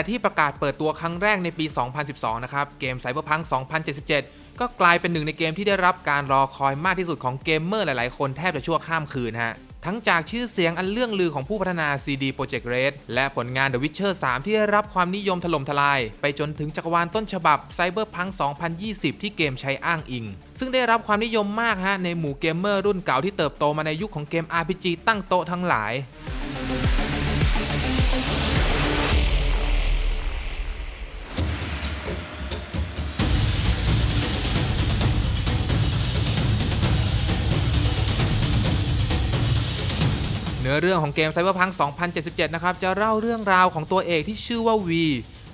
แต่ที่ประกาศเปิดตัวครั้งแรกในปี 2012 นะครับ เกม Cyberpunk 2077 ก็กลายเป็นหนึ่งในเกมที่ได้รับการรอคอยมากที่สุดของเกมเมอร์หลาย ๆ คนแทบจะชั่วข้ามคืนฮะทั้งจากชื่อเสียงอันเรื่องลือของผู้พัฒนา CD Projekt Red และผลงาน The Witcher 3 ที่ได้รับความนิยมถล่มทลาย ไปจนถึงจักรวาลต้นฉบับ Cyberpunk 2020 ที่เกมใช้อ้างอิง ซึ่งได้รับความนิยมมากฮะในหมู่เกมเมอร์รุ่นเก่าที่เติบโตมาในยุคของเกม RPG ตั้งโต๊ะทั้งหลาย นื้อเรื่องของเกม Cyberpunk 2077 นะครับ จะเล่าเรื่องราวของตัวเอกที่ชื่อว่าวี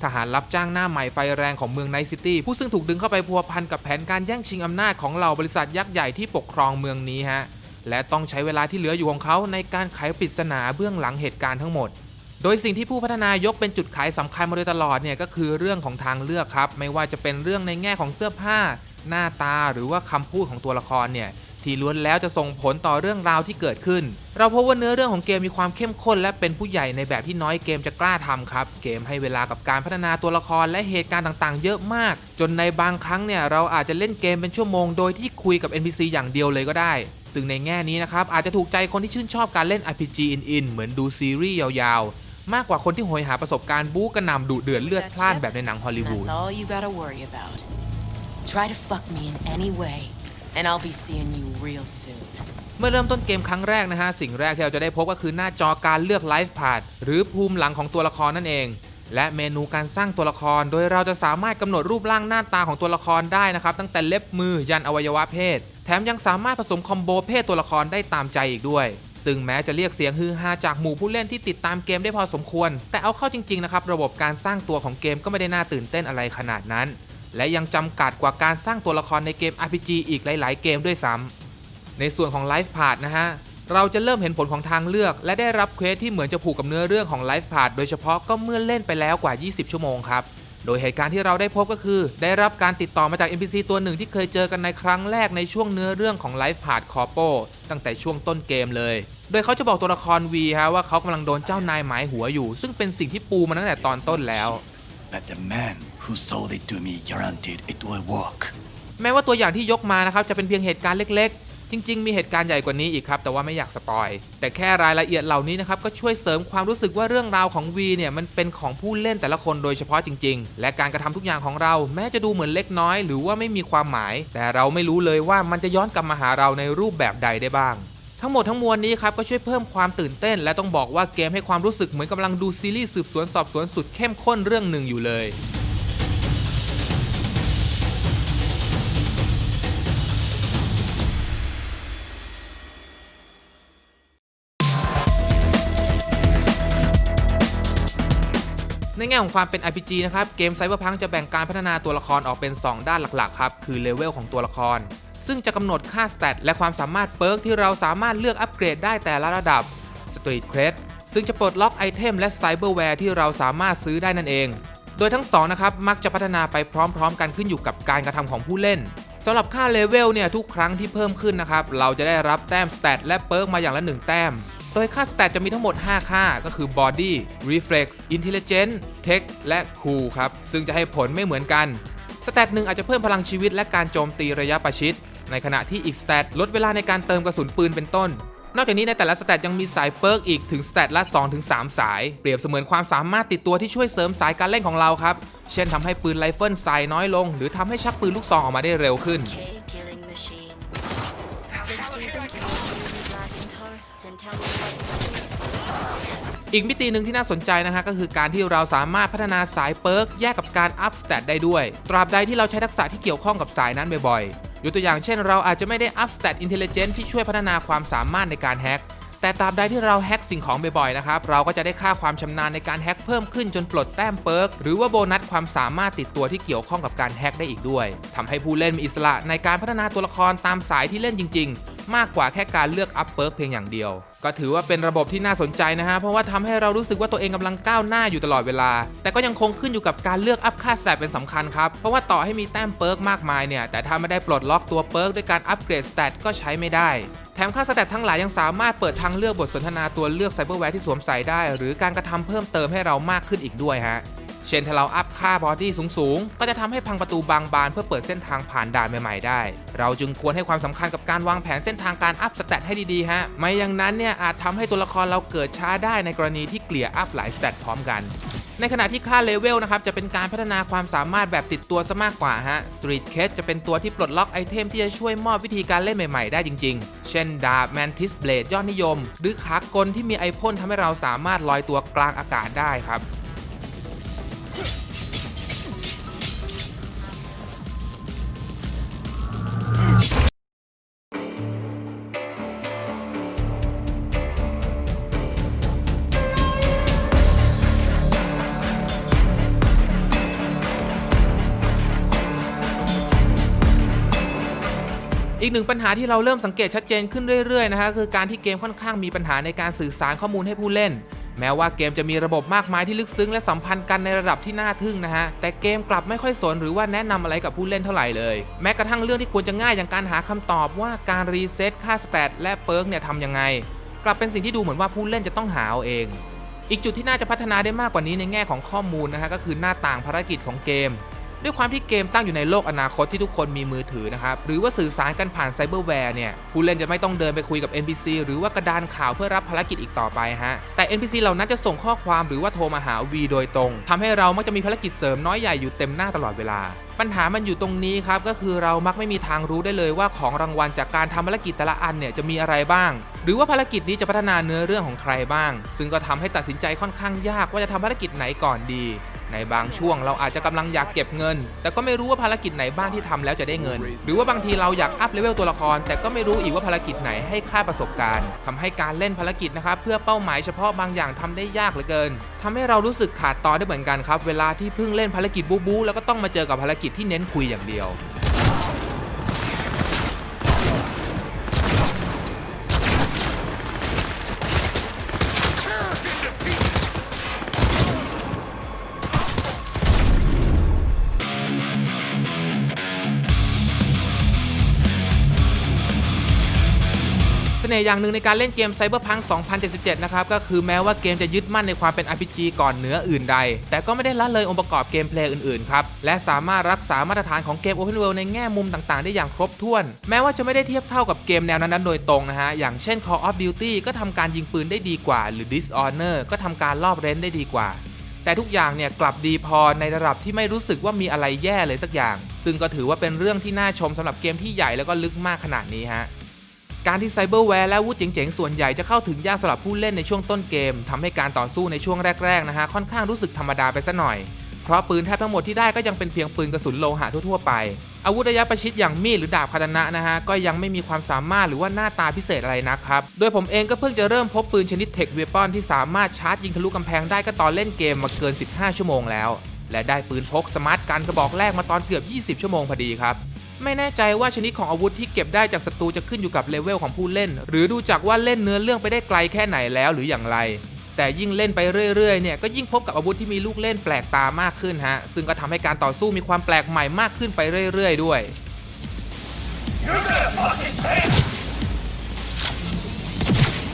ทหารรับจ้างหน้าใหม่ไฟแรงของเมืองไนซิตี้ ผู้ซึ่งถูกดึงเข้าไปพัวพันกับแผนการแย่งชิงอำนาจของเหล่าบริษัทยักษ์ใหญ่ที่ปกครองเมืองนี้ฮะ และต้องใช้เวลาที่เหลืออยู่ของเขาในการไขปริศนาเบื้องหลังเหตุการณ์ทั้งหมด โดยสิ่งที่ผู้พัฒนายกเป็นจุดขายสำคัญมาโดยตลอดเนี่ยก็คือเรื่องของทางเลือกครับ ไม่ว่าจะเป็นเรื่องในแง่ของเสื้อผ้า หน้าตาหรือว่าคำพูดของตัวละครเนี่ย ที่ล้วนแล้วจะส่งผลต่อเรื่องราวที่เกิดขึ้น เราพบว่าเนื้อเรื่องของเกมมีความเข้มข้น และเป็นผู้ใหญ่ในแบบที่น้อยเกมจะกล้าทำครับ เกมให้เวลากับการพัฒนาตัวละครและเหตุการณ์ต่างๆ เยอะมาก จนในบางครั้งเนี่ยเราอาจจะเล่นเกมเป็นชั่วโมงโดยที่คุยกับ NPC อย่างเดียวเลยก็ได้ซึ่งในแง่นี้นะครับอาจจะถูกใจคนที่ชื่นชอบการเล่น RPG in-in เหมือนดูซีรีส์ยาวๆ มากกว่าคนที่โหยหาประสบการณ์บู๊กระหน่ำดุเดือดเลือดพล่านแบบในหนังฮอลลีวูด Try to fuck me in any way, and I'll be seeing you real soon. เมื่อเริ่มต้นเกมครั้งแรกนะฮะ สิ่งแรกที่เราจะได้พบก็คือหน้าจอการเลือกไลฟ์พาดหรือภูมิหลังของตัวละครนั่นเอง และเมนูการสร้างตัวละคร โดยเราจะสามารถกำหนดรูปร่างหน้าตาของตัวละครได้นะครับ ตั้งแต่เล็บมือยันอวัยวะเพศ แถมยังสามารถผสมคอมโบเพศตัวละครได้ตามใจอีกด้วยซึ่งแม้จะเรียกเสียงฮือฮาจากหมู่ผู้เล่นที่ติดตามเกมได้พอสมควร แต่เอาเข้าจริง ๆ นะครับ ระบบการสร้างตัวของเกมก็ไม่ได้น่าตื่นเต้นอะไรขนาดนั้น และยังจำกัดกว่าการสร้างตัวละครในเกม RPG อีกหลาย ๆ เกมด้วยซ้ำ ในส่วนของไลฟ์พาดนะฮะเราจะเริ่มเห็นผลของทางเลือก และได้รับเควสที่เหมือนจะผูกกับเนื้อเรื่องของไลฟ์พาดโดยเฉพาะก็เมื่อเล่นไปแล้วกว่า 20 ชั่วโมงครับโดยเหตุการณ์ที่เราได้พบก็คือ ได้รับการติดต่อมาจาก NPC ตัวหนึ่งที่เคยเจอกันในครั้งแรกในช่วงเนื้อเรื่องของไลฟ์พาดคอโปตั้งแต่ช่วงต้นเกมเลย โดยเขาจะบอกตัวละครวีฮะว่าเขากำลังโดนเจ้านายหมายหัวอยู่ ซึ่งเป็นสิ่งที่ปูมาตั้งแต่ตอนต้นแล้ว But the man who sold it to me guaranteed it will work. แม้ว่าตัวอย่างที่ยกมานะครับจะเป็นเพียงเหตุการณ์เล็กๆ จริง ๆ มีเหตุการณ์ใหญ่กว่านี้อีกครับ แต่ว่าไม่อยากสปอย แต่แค่รายละเอียดเหล่านี้นะครับ ก็ช่วยเสริมความรู้สึกว่าเรื่องราวของวีเนี่ย มันเป็นของผู้เล่นแต่ละคนโดยเฉพาะจริง ๆ และการกระทำทุกอย่างของเรา แม้จะดูเหมือนเล็กน้อย หรือว่าไม่มีความหมาย แต่เราไม่รู้เลยว่ามันจะย้อนกลับมาหาเราในรูปแบบใดได้บ้าง ทั้งหมดทั้งมวลนี้ครับก็ช่วยเพิ่มความตื่นเต้น และต้องบอกว่าเกมให้ความรู้สึกเหมือนกำลังดูซีรีส์สืบสวนสอบสวนสุดเข้มข้นเรื่องหนึ่งอยู่เลย แง่ของความเป็น RPG นะครับเกม Cyberpunk จะแบ่งการพัฒนาตัวละครออกเป็น 2 ด้านหลักๆครับคือเลเวลของตัวละคร ซึ่งจะกำหนดค่าสเตตและความสามารถเปิร์กที่เราสามารถเลือกอัปเกรดได้แต่ละระดับ Street Cred ซึ่งจะปลดล็อกไอเทมและไซเบอร์แวร์ที่เราสามารถซื้อได้นั่นเอง โดยทั้งสองนะครับมักจะพัฒนาไปพร้อมๆ กันขึ้นอยู่กับการกระทำของผู้เล่นสำหรับค่าเลเวลเนี่ยทุกครั้งที่เพิ่มขึ้นนะครับเราจะได้รับแต้มสเตตและเปิร์กมาอย่างละ 1 แต้ม โดยค่าสเตตจะมีทั้งหมด 5 ค่าก็คือ Body Reflex Intelligence Tech และ Cool ครับ ซึ่งจะให้ผลไม่เหมือนกันสเตตหนึ่งอาจจะเพิ่มพลังชีวิตและการโจมตีระยะประชิด ในขณะที่อีกสเตตลดเวลาในการเติมกระสุนปืนเป็นต้น นอกจากนี้ในแต่ละสเตตยังมีสายเปิร์กอีกถึงสเตตละ 2-3 สาย เปรียบเสมือนความสามารถติดตัวที่ช่วยเสริมสายการเล่นของเราครับ เช่นทำให้ปืนไรเฟิลสายน้อยลง หรือทำให้ชักปืนลูกซองออกมาได้เร็วขึ้น อีกมิติหนึ่งที่น่าสนใจนะฮะก็คือการที่เราสามารถพัฒนาสายเปิร์กแยกกับการอัพสเตตได้ด้วย ตราบใดที่เราใช้ทักษะที่เกี่ยวข้องกับสายนั้นบ่อยๆยกตัวอย่างเช่น เราอาจจะไม่ได้อัพสเตตอินเทลเจนที่ช่วยพัฒนาความสามารถในการแฮ็กแต่ตราบใดที่เราแฮ็กสิ่งของบ่อยๆนะครับเราก็จะได้ค่าความชำนาญในการแฮ็กเพิ่มขึ้นจนปลดแต้มเปิร์กหรือว่าโบนัสความสามารถติดตัวที่เกี่ยวข้องกับการแฮ็กได้อีกด้วยทำให้ผู้เล่นมีอิสระในการพัฒนาตัวละครตามสายที่เล่นจริงๆ มากกว่าแค่การเลือกอัพเปิร์กเพียงอย่างเดียว ก็ถือว่าเป็นระบบที่น่าสนใจนะฮะ เพราะว่าทำให้เรารู้สึกว่าตัวเองกำลังก้าวหน้าอยู่ตลอดเวลา แต่ก็ยังคงขึ้นอยู่กับการเลือกอัพค่าสแตทเป็นสำคัญครับ เพราะว่าต่อให้มีแต้มเปิร์กมากมายเนี่ย แต่ถ้าไม่ได้ปลดล็อกตัวเปิร์กด้วยการอัปเกรดสแตทก็ใช้ไม่ได้แถมค่าสแตททั้งหลายยังสามารถเปิดทางเลือกบทสนทนาตัวเลือกไซเบอร์แวร์ที่สวมใส่ได้ หรือการกระทำเพิ่มเติมให้เรามากขึ้นอีกด้วยฮะ เช่นถ้าเราอัพค่าบอดี้สูงๆ ก็จะทำให้พังประตูบางบานเพื่อเปิดเส้นทางผ่านด่านใหม่ ๆ ได้ เราจึงควรให้ความสำคัญกับการวางแผนเส้นทางการอัพสเตตให้ดีๆฮะ ไม่อย่างนั้นเนี่ยอาจทำให้ตัวละครเราเกิดช้าได้ในกรณีที่เกลี่ยอัพหลายสเตตพร้อมกัน ในขณะที่ค่าเลเวลนะครับจะเป็นการพัฒนาความสามารถแบบติดตัวซะมากกว่าฮะ Street c a s e จะเป็นตัวที่ปลดล็อกไอเทมที่จะช่วยมอบวิธีการเล่นใหม่ๆ ได้จริง ๆ เช่นดาบ Mantis Blade ยอดนิยม หรือขากลที่มีไอพ่นทำให้เราสามารถลอยตัวกลางอากาศได้ครับ อีกหนึ่งปัญหาที่เราเริ่มสังเกตชัดเจนขึ้นเรื่อยๆนะฮะคือการที่เกมค่อนข้างมีปัญหาในการสื่อสารข้อมูลให้ผู้เล่น แม้ว่าเกมจะมีระบบมากมายที่ลึกซึ้งและสัมพันธ์กันในระดับที่น่าทึ่งนะฮะแต่เกมกลับไม่ค่อยสนหรือว่าแนะนำอะไรกับผู้เล่นเท่าไหร่เลย แม้กระทั่งเรื่องที่ควรจะง่ายอย่างการหาคำตอบว่าการรีเซ็ตค่าสแตทและเปิร์กเนี่ยทำยังไง กลับเป็นสิ่งที่ดูเหมือนว่าผู้เล่นจะต้องหาเอาเองอีกจุดที่น่าจะพัฒนาได้มากกว่านี้ในแง่ของข้อมูลนะฮะก็คือหน้าต่างภารกิจของเกม ด้วยความที่เกมตั้งอยู่ในโลกอนาคตที่ทุกคนมีมือถือนะครับ หรือว่าสื่อสารกันผ่านไซเบอร์แวร์เนี่ย ผู้เล่นจะไม่ต้องเดินไปคุยกับ NPC หรือว่ากระดานข่าวเพื่อรับภารกิจอีกต่อไปฮะ แต่ NPC เหล่านั้นจะส่งข้อความหรือว่าโทรมาหา V โดยตรงทำให้เรามักจะมีภารกิจเสริมน้อยใหญ่อยู่เต็มหน้าตลอดเวลา ปัญหามันอยู่ตรงนี้ครับ ก็คือเรามักไม่มีทางรู้ได้เลยว่าของรางวัลจากการทำภารกิจแต่ละอันเนี่ยจะมีอะไรบ้าง หรือว่าภารกิจนี้จะพัฒนาเนื้อเรื่องของใครบ้าง ซึ่งก็ทำให้ตัดสินใจค่อนข้างยากว่าจะทำภารกิจไหนก่อนดี ในบางช่วงเราอาจจะกำลังอยากเก็บเงิน แต่ก็ไม่รู้ว่าภารกิจไหนบ้างที่ทำแล้วจะได้เงิน หรือว่าบางทีเราอยากอัพเลเวลตัวละคร แต่ก็ไม่รู้อีกว่าภารกิจไหนให้ค่าประสบการณ์ทำให้การเล่นภารกิจนะครับเพื่อเป้าหมายเฉพาะบางอย่างทำได้ยากเหลือเกินทำให้เรารู้สึกขาดตอนได้เหมือนกันครับ เวลาที่เพิ่งเล่นภารกิจบู๊บู๊แล้วก็ต้องมาเจอกับภารกิจที่เน้นคุยอย่างเดียว น่ห์อย่างหนึ่งในการเล่นเกม Cyberpunk 2077 นะครับ ก็คือแม้ว่าเกมจะยึดมั่นในความเป็น RPG ก่อนเหนืออื่นใด แต่ก็ไม่ได้ละเลยองค์ประกอบเกมเพลย์อื่นๆ ครับ และสามารถรักษามาตรฐานของเกม Open World ในแง่มุมต่างๆ ได้อย่างครบถ้วน แม้ว่าจะไม่ได้เทียบเท่ากับเกมแนวนั้นๆ โดยตรงนะฮะ อย่างเช่น Call of Duty ก็ทำการยิงปืนได้ดีกว่า หรือ Dishonor ก็ทำการลอบเร้นได้ดีกว่าแต่ทุกอย่างเนี่ยกลับดีพอในระดับที่ไม่รู้สึกว่ามีอะไรแย่เลยสักอย่าง ซึ่งก็ถือว่าเป็นเรื่องที่น่าชมสำหรับเกมที่ใหญ่แล้วก็ลึกมากขนาดนี้ฮะ การที่ไซเบอร์แวร์และอาวุธเจ๋งๆ ส่วนใหญ่จะเข้าถึงยากสำหรับผู้เล่นในช่วงต้นเกมทำให้การต่อสู้ในช่วงแรกๆนะฮะค่อนข้างรู้สึกธรรมดาไปซะหน่อย เพราะปืนแทบทั้งหมดที่ได้ก็ยังเป็นเพียงปืนกระสุนโลหะทั่วๆไป อาวุธระยะประชิดอย่างมีดหรือดาบคาตานะนะฮะก็ยังไม่มีความสามารถหรือว่าหน้าตาพิเศษอะไรนักครับ โดยผมเองก็เพิ่งจะเริ่มพบปืนชนิดเทคเวปอนที่สามารถชาร์จยิงทะลุกำแพงได้ก็ตอนเล่นเกมมาเกิน 15 ชั่วโมงแล้ว และได้ปืนพกสมาร์ทกันกระบอกแรกมาตอนเกือบ 20 ชั่วโมงพอดีครับ ไม่แน่ใจว่าชนิดของอาวุธที่เก็บได้จากศัตรูจะขึ้นอยู่กับเลเวลของผู้เล่น หรือดูจากว่าเล่นเนื้อเรื่องไปได้ไกลแค่ไหนแล้วหรืออย่างไร แต่ยิ่งเล่นไปเรื่อยๆเนี่ยก็ยิ่งพบกับอาวุธที่มีลูกเล่นแปลกตามากขึ้นฮะซึ่งก็ทำให้การต่อสู้มีความแปลกใหม่มากขึ้นไปเรื่อยๆ ด้วย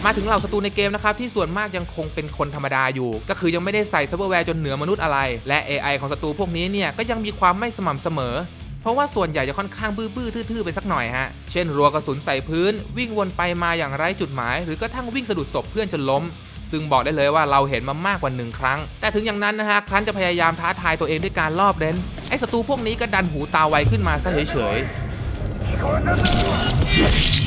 มาถึงเหล่าศัตรูในเกมนะครับที่ส่วนมากยังคงเป็นคนธรรมดาอยู่ ก็คือยังไม่ได้ใส่ซัพพอร์แวร์จนเหนือมนุษย์อะไร และ AI ของศัตรูพวกนี้เนี่ยก็ยังมีความไม่สม่ำเสมอ เพราะว่าส่วนใหญ่จะค่อนข้างบื้อๆทื่อๆไปสักหน่อยฮะ เช่นรัวกระสุนใส่พื้น วิ่งวนไปมาอย่างไร้จุดหมาย หรือกระทั่งวิ่งสะดุดศพเพื่อนจนล้ม ซึ่งบอกได้เลยว่าเราเห็นมามากกว่าหนึ่งครั้ง แต่ถึงอย่างนั้นนะฮะครั้นจะพยายามท้าทายตัวเองด้วยการลอบเล่นไอ้ศัตรูพวกนี้ก็ดันหูตาไวขึ้นมาซะเฉยๆ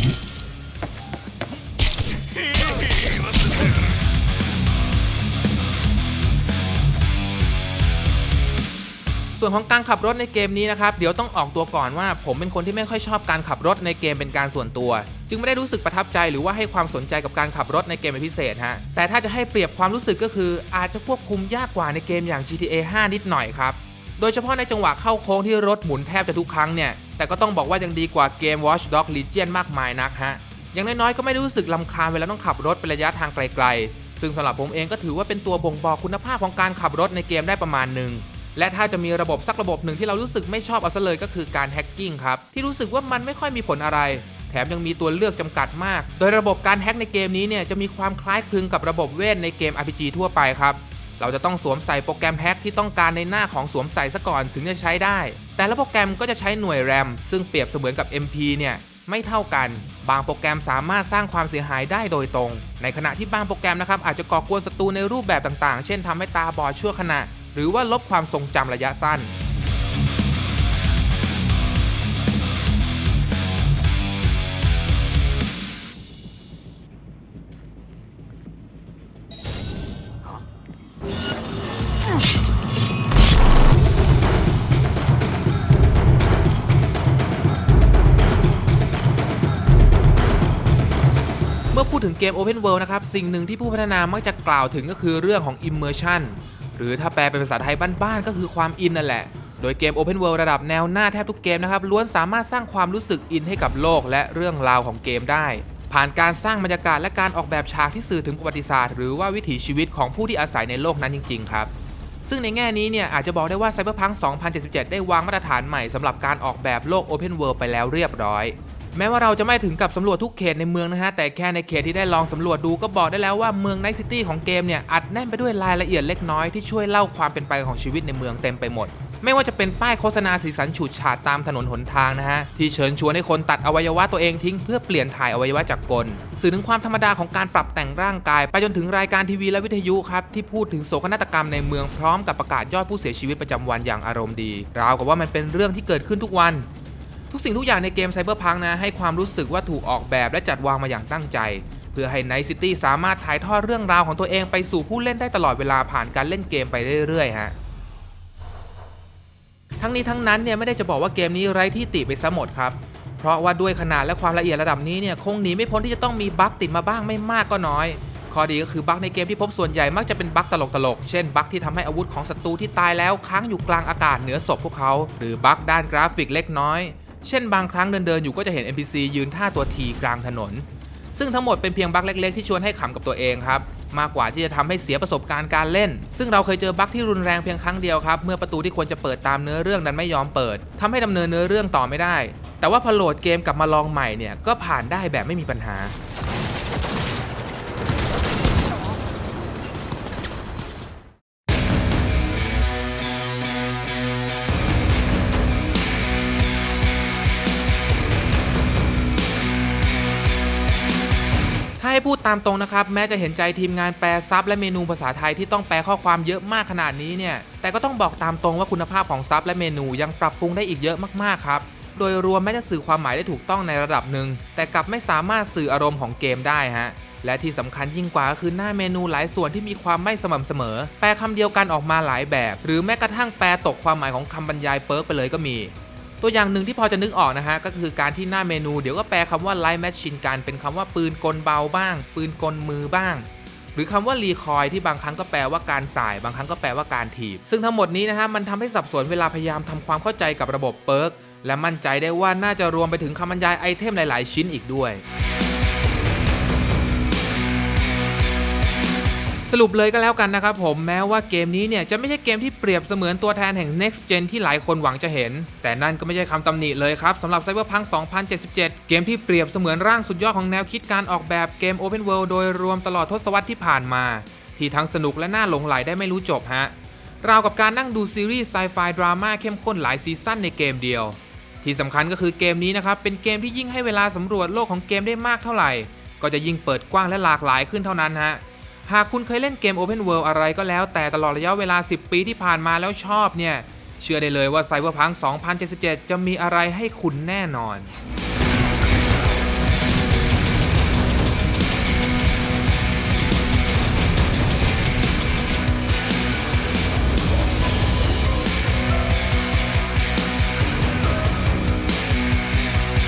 ส่วนของการขับรถในเกมนี้นะครับเดี๋ยวต้องออกตัวก่อนว่า ผมเป็นคนที่ไม่ค่อยชอบการขับรถในเกมเป็นการส่วนตัว จึงไม่ได้รู้สึกประทับใจหรือว่าให้ความสนใจกับการขับรถในเกมเป็นพิเศษฮะแต่ถ้าจะให้เปรียบความรู้สึกก็คือ อาจจะควบคุมยากกว่าในเกมอย่าง GTA 5 นิดหน่อยครับโดยเฉพาะในจังหวะเข้าโค้งที่รถหมุนแทบจะทุกครั้งเนี่ยแต่ก็ต้องบอกว่ายังดีกว่าเกม Watch Dogs Legion มากมายนักฮะอย่างน้อยๆก็ไม่ได้รู้สึกลำคาญเวลาต้องขับรถเป็นระยะทางไกล ๆ ซึ่งสำหรับผมเองก็ถือว่าเป็นตัวบ่งบอกคุณภาพของการขับรถในเกมได้ประมาณหนึ่ง และถ้าจะมีระบบสักระบบหนึ่งที่เรารู้สึกไม่ชอบเอาซะเลยก็คือการแฮกกิ้งครับที่รู้สึกว่ามันไม่ค่อยมีผลอะไรแถมยังมีตัวเลือกจำกัดมาก โดยระบบการแฮกในเกมนี้เนี่ยจะมีความคล้ายคลึงกับระบบเวทในเกม RPG ทั่วไปครับ เราจะต้องสวมใส่โปรแกรมแฮ็กที่ต้องการในหน้าของสวมใส่ซะก่อนถึงจะใช้ได้ แต่ละโปรแกรมก็จะใช้หน่วยแรมซึ่งเปรียบเสมือนกับ MP เนี่ยไม่เท่ากัน บางโปรแกรมสามารถสร้างความเสียหายได้โดยตรง ในขณะที่บางโปรแกรมนะครับอาจจะก่อกวนศัตรูในรูปแบบต่างๆ เช่นทำให้ตาบอดชั่วขณะ หรือว่าลบความทรงจำระยะสั้น เมื่อพูดถึงเกม Open World นะครับ สิ่งหนึ่งที่ผู้พัฒนามักจะกล่าวถึงก็คือเรื่องของ Immersion หรือถ้าแปลเป็นภาษาไทยบ้านๆก็คือความอินนั่นแหละ โดยเกม Open World ระดับแนวหน้าแทบทุกเกมนะครับล้วนสามารถสร้างความรู้สึกอินให้กับโลกและเรื่องราวของเกมได้ ผ่านการสร้างบรรยากาศและการออกแบบฉากที่สื่อถึงประวัติศาสตร์หรือว่าวิถีชีวิตของผู้ที่อาศัยในโลกนั้นจริง ๆ ครับซึ่งในแง่นี้เนี่ยอาจจะบอกได้ว่า Cyberpunk 2077 ได้วางมาตรฐานใหม่สำหรับการออกแบบโลก Open World ไปแล้วเรียบร้อย แม้ว่าเราจะไม่ถึงกับสำรวจทุกเขตในเมืองนะฮะ แต่แค่ในเขตที่ได้ลองสำรวจดูก็บอกได้แล้วว่าเมืองไนท์ซิตี้ของเกมเนี่ย อัดแน่นไปด้วยรายละเอียดเล็กน้อยที่ช่วยเล่าความเป็นไปของชีวิตในเมืองเต็มไปหมด ไม่ว่าจะเป็นป้ายโฆษณาสีสันฉูดฉาดตามถนนหนทางนะฮะ ที่เชิญชวนให้คนตัดอวัยวะตัวเองทิ้งเพื่อเปลี่ยนถ่ายอวัยวะจากกลสื่อถึงความธรรมดาของการปรับแต่งร่างกาย ไปจนถึงรายการทีวีและวิทยุครับที่พูดถึงโศกนาฏกรรมในเมืองพร้อมกับประกาศยอดผู้เสียชีวิตประจำวันอย่างอารมณ์ดีราวกับว่ามันเป็นเรื่องที่เกิดขึ้นทุกวัน ทุกสิ่งทุกอย่างในเกมไซเบอร์พังนะให้ความรู้สึกว่าถูกออกแบบและจัดวางมาอย่างตั้งใจ เพื่อให้ไนท์ซิตี้สามารถถ่ายทอดเรื่องราวของตัวเองไปสู่ผู้เล่นได้ตลอดเวลาผ่านการเล่นเกมไปเรื่อยๆฮะทั้งนี้ทั้งนั้นเนี่ยไม่ได้จะบอกว่าเกมนี้ไร้ที่ติไปซะหมดครับ เพราะว่าด้วยขนาดและความละเอียดระดับนี้เนี่ยคงหนีไม่พ้นที่จะต้องมีบั๊กติดมาบ้างไม่มากก็น้อยข้อดีก็คือบั๊กในเกมที่พบส่วนใหญ่มักจะเป็นบั๊กตลกๆ เช่นบั๊กที่ทำให้อาวุธของศัตรูที่ตายแล้วค้างอยู่กลางอากาศเหนือศพพวกเขา หรือบั๊กด้านกราฟิกเล็กน้อย เช่นบางครั้งเดินๆอยู่ก็จะเห็น NPC ยืนท่าตัวทีกลางถนน ซึ่งทั้งหมดเป็นเพียงบั๊กเล็กๆที่ชวนให้ขำกับตัวเองครับ มากกว่าที่จะทำให้เสียประสบการณ์การเล่น ซึ่งเราเคยเจอบั๊กที่รุนแรงเพียงครั้งเดียวครับ เมื่อประตูที่ควรจะเปิดตามเนื้อเรื่องนั้นไม่ยอมเปิดทำให้ดำเนินเนื้อเรื่องต่อไม่ได้ แต่ว่าพอโหลดเกมกลับมาลองใหม่เนี่ยก็ผ่านได้แบบไม่มีปัญหา พูดตามตรงนะครับ แม้จะเห็นใจทีมงานแปลซับและเมนูภาษาไทยที่ต้องแปลข้อความเยอะมากขนาดนี้เนี่ย แต่ก็ต้องบอกตามตรงว่าคุณภาพของซับและเมนูยังปรับปรุงได้อีกเยอะมากๆครับ โดยรวมแม้จะสื่อความหมายได้ถูกต้องในระดับหนึ่ง แต่กลับไม่สามารถสื่ออารมณ์ของเกมได้ฮะและที่สำคัญยิ่งกว่าก็คือหน้าเมนูหลายส่วนที่มีความไม่สม่ำเสมอ แปลคำเดียวกันออกมาหลายแบบ หรือแม้กระทั่งแปลตกความหมายของคำบรรยายเปิร์กไปเลยก็มี ตัวอย่างหนึ่งที่พอจะนึกออกนะฮะ ก็คือการที่หน้าเมนูเดี๋ยวก็แปลคำว่าไลท์แมชชินกันเป็นคำว่าปืนกลเบาบ้าง ปืนกลมือบ้าง หรือคำว่ารีคอยที่บางครั้งก็แปลว่าการสาย บางครั้งก็แปลว่าการถีบ ซึ่งทั้งหมดนี้นะฮะมันทำให้สับสนเวลาพยายามทำความเข้าใจกับระบบเปิร์กและมั่นใจได้ว่าน่าจะรวมไปถึงคำบรรยายไอเทมหลาย ๆ ชิ้นอีกด้วย รุปเลยก็แล้วกันนะครับผมแม้ว่าเกมนี้เนี่ยจะไม่ใช่เกมที่เปรียบเสมือนตัวแทนแห่ง Next Gen ที่หลายคนหวังจะเห็น แต่นั่นก็ไม่ใช่คำตำหนิเลยครับสำหรับ Cyberpunk 2077 เกมที่เปรียบเสมือนร่างสุดยอดของแนวคิดการออกแบบเกม Open World โดยรวมตลอดทศวรรษที่ผ่านมา ที่ทั้งสนุกและน่าหลงไหลได้ไม่รู้จบฮะราวกับการนั่งดูซีรีส์ไซไฟดราม่าเข้มข้นหลายซีซั่นในเกมเดียว ที่สำคัญก็คือเกมนี้นะครับเป็นเกมที่ยิ่งให้เวลาสำรวจโลกของเกมได้มากเท่าไหร่ ก็จะยิ่งเปิดกว้างและหลากหลายขึ้นเท่านั้นฮะ หากคุณเคยเล่นเกม Open World อะไรก็แล้ว แต่ตลอดระยะเวลา 10 ปีที่ผ่านมาแล้วชอบเนี่ย เชื่อได้เลยว่า Cyberpunk 2077 จะมีอะไรให้คุณแน่นอน